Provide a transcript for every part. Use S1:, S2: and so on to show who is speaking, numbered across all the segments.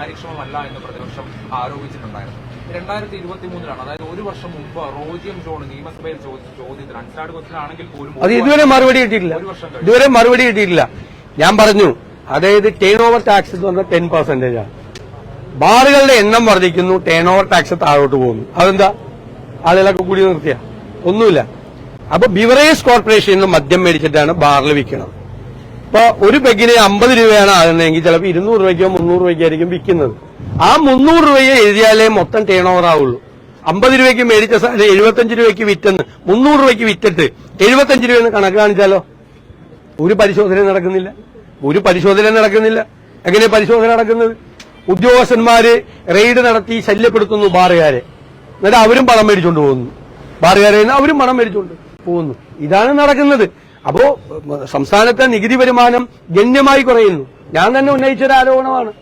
S1: കാര്യക്ഷമമല്ല എന്ന് പ്രതിപക്ഷം ആരോപിച്ചിട്ടുണ്ടായിരുന്നു. രണ്ടായിരത്തി ഇരുപത്തി മൂന്നിലാണ് അതായത് ഒരു വർഷം മുമ്പ് റോജിയം ജോൺ നിയമസഭയിൽ ചോദിച്ച ചോദ്യത്തിന് അൺസ്റ്റാർഡ് കൊച്ചിലാണെങ്കിൽ പോലും
S2: അത് ഇതുവരെ മറുപടി കിട്ടിയിട്ടില്ല.
S1: ഒരു വർഷം
S2: ഇതുവരെ മറുപടി കിട്ടിയിട്ടില്ല. ഞാൻ പറഞ്ഞു അതായത് ടേൺ ഓവർ ടാക്സ് എന്ന് പറഞ്ഞാൽ ടെൻ പെർസെന്റേജ് ആണ് ബാറുകളുടെ എണ്ണം വർദ്ധിക്കുന്നു ടേൺ ഓവർ ടാക്സ് താഴോട്ട് പോകുന്നു. അതെന്താ? ആളുകളൊക്കെ കൂടി നിർത്തിയ. ഒന്നുമില്ല. അപ്പൊ ബിവറേജ് കോർപ്പറേഷനിൽ നിന്ന് മദ്യം മേടിച്ചിട്ടാണ് ബാറിൽ വിൽക്കുന്നത് ഇപ്പൊ ഒരു പെഗിന് അമ്പത് രൂപയാണ് ആകുന്നതെങ്കിൽ ചിലപ്പോൾ ഇരുന്നൂറ് രൂപയ്ക്കോ മുന്നൂറ് രൂപയ്ക്കോ ആയിരിക്കും വിൽക്കുന്നത്. ആ മുന്നൂറ് രൂപയെ എഴുതിയാലേ മൊത്തം ടേൺ ഓവർ ആവുള്ളൂ. അമ്പത് രൂപയ്ക്ക് മേടിച്ച സാധനം എഴുപത്തഞ്ച് രൂപയ്ക്ക് വിറ്റെന്ന് മുന്നൂറ് രൂപയ്ക്ക് വിറ്റിട്ട് എഴുപത്തഞ്ച് രൂപയെന്ന് കണക്ക് കാണിച്ചാലോ? ഒരു പരിശോധന നടക്കുന്നില്ല. ഒരു പരിശോധന നടക്കുന്നില്ല. എങ്ങനെ പരിശോധന നടക്കുന്നത്? ഉദ്യോഗസ്ഥന്മാര് റെയ്ഡ് നടത്തി ശല്യപ്പെടുത്തുന്നു ബാറുകാരെ. എന്നിട്ട് അവരും പണം മേടിച്ചുകൊണ്ട് പോകുന്നു. ബാറുകാരെ അവരും പണം മേടിച്ചുകൊണ്ട് പോകുന്നു. ഇതാണ് നടക്കുന്നത്. അപ്പോ സംസ്ഥാനത്തെ നികുതി വരുമാനം ഗണ്യമായി കുറയുന്നു. ഞാൻ തന്നെ ഉന്നയിച്ചൊരു ആരോപണമാണ്.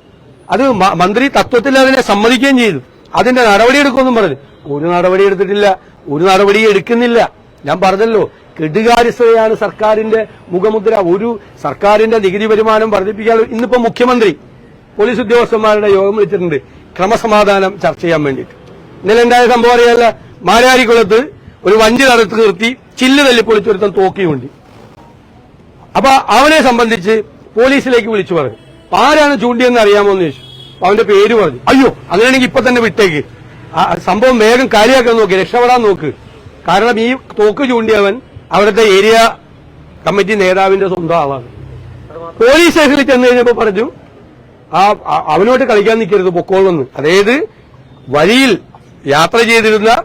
S2: അത് മന്ത്രി തത്വത്തിൽ അതിനെ സമ്മതിക്കുകയും ചെയ്തു. അതിന്റെ നടപടിയെടുക്കുമെന്നും പറഞ്ഞു. ഒരു നടപടി എടുത്തിട്ടില്ല. ഒരു നടപടി എടുക്കുന്നില്ല. ഞാൻ പറഞ്ഞല്ലോ കെടുകാര്യസ്ഥതയാണ് സർക്കാരിന്റെ മുഖമുദ്ര. ഒരു സർക്കാരിന്റെ നികുതി വരുമാനം വർദ്ധിപ്പിക്കാൻ ഇന്നിപ്പോ മുഖ്യമന്ത്രി പോലീസ് ഉദ്യോഗസ്ഥന്മാരുടെ യോഗം വിളിച്ചിട്ടുണ്ട്. ക്രമസമാധാനം ചർച്ച ചെയ്യാൻ വേണ്ടിയിട്ട്. ഇന്നലെ ഉണ്ടായ സംഭവം അറിയാല്ല? മാരാരിക്കുളത്ത് ഒരു വഞ്ചി നടത്തി നിർത്തി ചില്ല് തല്ലിപ്പൊളിച്ചൊരുത്തം തോക്കിയുണ്ട് അപ്പൊ അവനെ സംബന്ധിച്ച് പോലീസിലേക്ക് വിളിച്ചു പറഞ്ഞു. ആരാണ് ചൂണ്ടിയെന്ന് അറിയാമോ എന്ന് ചോദിച്ചു. അവന്റെ പേര് പറഞ്ഞു. അയ്യോ അങ്ങനെയാണെങ്കിൽ ഇപ്പൊ തന്നെ വിട്ടേക്ക്. സംഭവം വേഗം കാര്യമാക്കാൻ നോക്ക് രക്ഷപ്പെടാൻ നോക്ക്. കാരണം ഈ തോക്ക് ചൂണ്ടിയവൻ അവിടുത്തെ ഏരിയ കമ്മിറ്റി നേതാവിന്റെ സ്വന്തം ആളാണ്. പോലീസ് സ്റ്റേഷനിൽ ചെന്ന് കഴിഞ്ഞപ്പോ പറഞ്ഞു ആ- അവനോട്ട് കളിക്കാൻ നിൽക്കരുത് പൊക്കോളെന്ന്. അതായത് വഴിയിൽ യാത്ര ചെയ്തിരുന്ന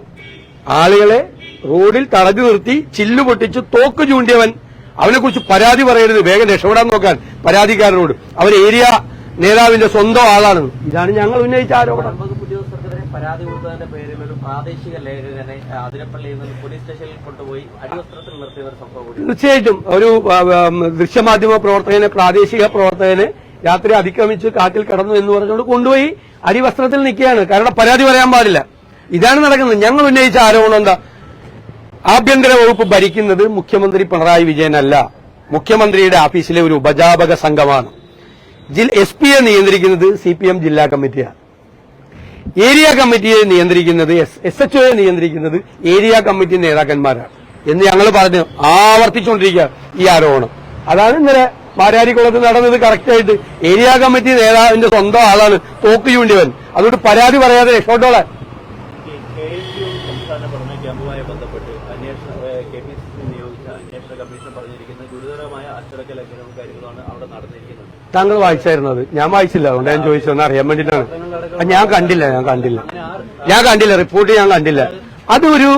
S2: ആളുകളെ റോഡിൽ തടഞ്ഞു നിർത്തി ചില്ലു പൊട്ടിച്ച് തോക്ക് ചൂണ്ടിയവൻ അവനെ കുറിച്ച് പരാതി പറയരുത്. വേഗം രക്ഷപ്പെടാൻ നോക്കാൻ പരാതിക്കാരനോട്. അവർ ഏരിയ നേതാവിന്റെ സ്വന്തം ആളാണ്. ഇതാണ് ഞങ്ങൾ ഉന്നയിച്ച ആരോപണം.
S3: പരാതി കൊടുത്തതിന്റെ പേരിൽ ഒരു പ്രാദേശിക ലേഖകനെ ആ, അതിരപ്പള്ളിയിൽ നിന്ന് പോലീസ് സ്റ്റേഷനിൽ കൊണ്ടുപോയി അടിവസ്ത്രത്തിൽ നിർത്തിയ ഒരു സംഭവം കൂടി.
S2: തീർച്ചയായിട്ടും. ഒരു ദൃശ്യമാധ്യമ പ്രവർത്തകനെ പ്രാദേശിക പ്രവർത്തകനെ രാത്രി അതിക്രമിച്ച് കാട്ടിൽ കടന്നു എന്ന് പറഞ്ഞുകൊണ്ട് കൊണ്ടുപോയി അരിവസ്ത്രത്തിൽ നിൽക്കുകയാണ്. കാരണം പരാതി പറയാൻ പാടില്ല. ഇതാണ് നടക്കുന്നത്. ഞങ്ങൾ ഉന്നയിച്ച ആരോപണം എന്താ? ആഭ്യന്തര വകുപ്പ് ഭരിക്കുന്നത് മുഖ്യമന്ത്രി പിണറായി വിജയനല്ല. മുഖ്യമന്ത്രിയുടെ ഓഫീസിലെ ഒരു ഉപജാപക സംഘമാണ്. എസ് പിയെ നിയന്ത്രിക്കുന്നത് സി പി എം ജില്ലാ കമ്മിറ്റിയാണ്. ഏരിയ കമ്മിറ്റിയെ നിയന്ത്രിക്കുന്നത് എസ് എച്ച് ഒയെ നിയന്ത്രിക്കുന്നത് ഏരിയ കമ്മിറ്റി നേതാക്കന്മാരാണ്. എന്ന് ഞങ്ങൾ പറഞ്ഞു ആവർത്തിച്ചുകൊണ്ടിരിക്കുക ഈ ആരോപണം. അതാണ് ഇന്നലെ മാരാരിക്കുളത്ത് നടന്നത് കറക്റ്റായിട്ട്. ഏരിയ കമ്മിറ്റി നേതാവിന്റെ സ്വന്തം ആളാണ് തോക്ക് ചൂണ്ടിയവൻ അതുകൊണ്ട് പരാതി പറയാതെ
S3: രക്ഷോട്ടോളാൻ സംസ്ഥാന പഠന ക്യാമ്പുമായി ബന്ധപ്പെട്ട് അന്വേഷണ കെ പി സി സി നിയോഗിച്ച അന്വേഷണ കമ്മീഷൻ പറഞ്ഞിരിക്കുന്ന ഗുരുതരമായ അച്ചടക്ക ലംഘനവും കാര്യങ്ങളാണ് അവിടെ നടന്നിരിക്കുന്നത്.
S2: താങ്കൾ വായിച്ചായിരുന്നത് ഞാൻ വായിച്ചില്ല. അതുകൊണ്ട് ഞാൻ ചോദിച്ചതെന്ന് അറിയാൻ വേണ്ടിയിട്ടാണ്. ഞാൻ കണ്ടില്ല. ഞാൻ കണ്ടില്ല. ഞാൻ കണ്ടില്ല. റിപ്പോർട്ട് ഞാൻ കണ്ടില്ല. അതൊരു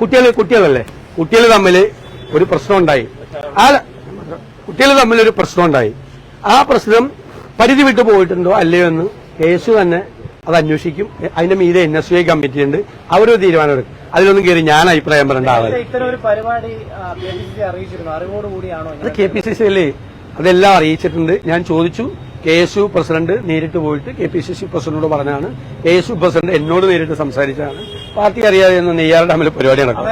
S2: കുട്ടികൾ കുട്ടികളല്ലേ? കുട്ടികൾ തമ്മിൽ ഒരു പ്രശ്നം ഉണ്ടായി. ആ കുട്ടികൾ തമ്മിൽ ഒരു പ്രശ്നം ഉണ്ടായി. ആ പ്രശ്നം പരിധി വിട്ടു പോയിട്ടുണ്ടോ അല്ലയോ എന്ന് കേസ് തന്നെ അത് അന്വേഷിക്കും. അതിന്റെ മീതെ എൻ എസ് ഐ കമ്മിറ്റി ഉണ്ട്. അവരൊരു തീരുമാനമെടുക്കും. അതിലൊന്നും കയറി ഞാൻ അഭിപ്രായം പറയേണ്ട
S4: പരിപാടി കെ പി സി സി അറിയിച്ചിരുന്നു. അറിവോടുകൂടിയാണോ
S2: അത് കെ പി സി സി അല്ലേ? അതെല്ലാം അറിയിച്ചിട്ടുണ്ട്. ഞാൻ ചോദിച്ചു കെ എസ് യു പ്രസിഡന്റ് നേരിട്ട് പോയിട്ട് കെ പി സി സി പ്രസിഡന്റിനോട് പറഞ്ഞാണ് കെ എസ് യു പ്രസിഡന്റ് എന്നോട് നേരിട്ട് സംസാരിച്ചാണ് പാർട്ടി അറിയാതെ നെയ്യാറുടെ തമ്മിൽ പരിപാടി നടക്കും.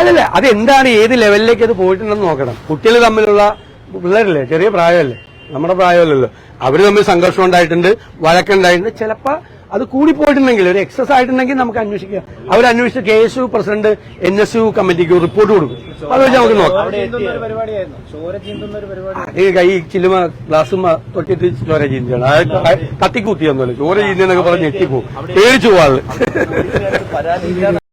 S2: അല്ലല്ല അത് എന്താണ് ഏത് ലെവലിലേക്ക് അത് പോയിട്ടുണ്ടെന്ന് നോക്കണം. കുട്ടികൾ തമ്മിലുള്ള പിള്ളേരല്ലേ? ചെറിയ പ്രായമല്ലേ? നമ്മുടെ പ്രായമല്ലല്ലോ. അവർ തമ്മിൽ സംഘർഷം ഉണ്ടായിട്ടുണ്ട് വഴക്കുണ്ടായിട്ടുണ്ട് ചിലപ്പോ അത് കൂടിപ്പോയിട്ടുണ്ടെങ്കിൽ ഒരു എക്സസ് ആയിട്ടുണ്ടെങ്കിൽ നമുക്ക് അന്വേഷിക്കാം. അവർ അന്വേഷിച്ച് K S U president N S U കമ്മിറ്റിക്ക് റിപ്പോർട്ട് കൊടുക്കും. അത് വെച്ച് നമുക്ക് നോക്കാം. ഈ കൈ ഗ്ലാസും തൊട്ടിട്ട് ചോര ചീന്തിയാണ് അത് കത്തിക്കൂത്തിയൊന്നുമല്ല ചോര ചീന്തിയെന്നൊക്കെ പറഞ്ഞ് ഞെട്ടിപ്പോവും. പേടിച്ചു
S3: പോവാൾ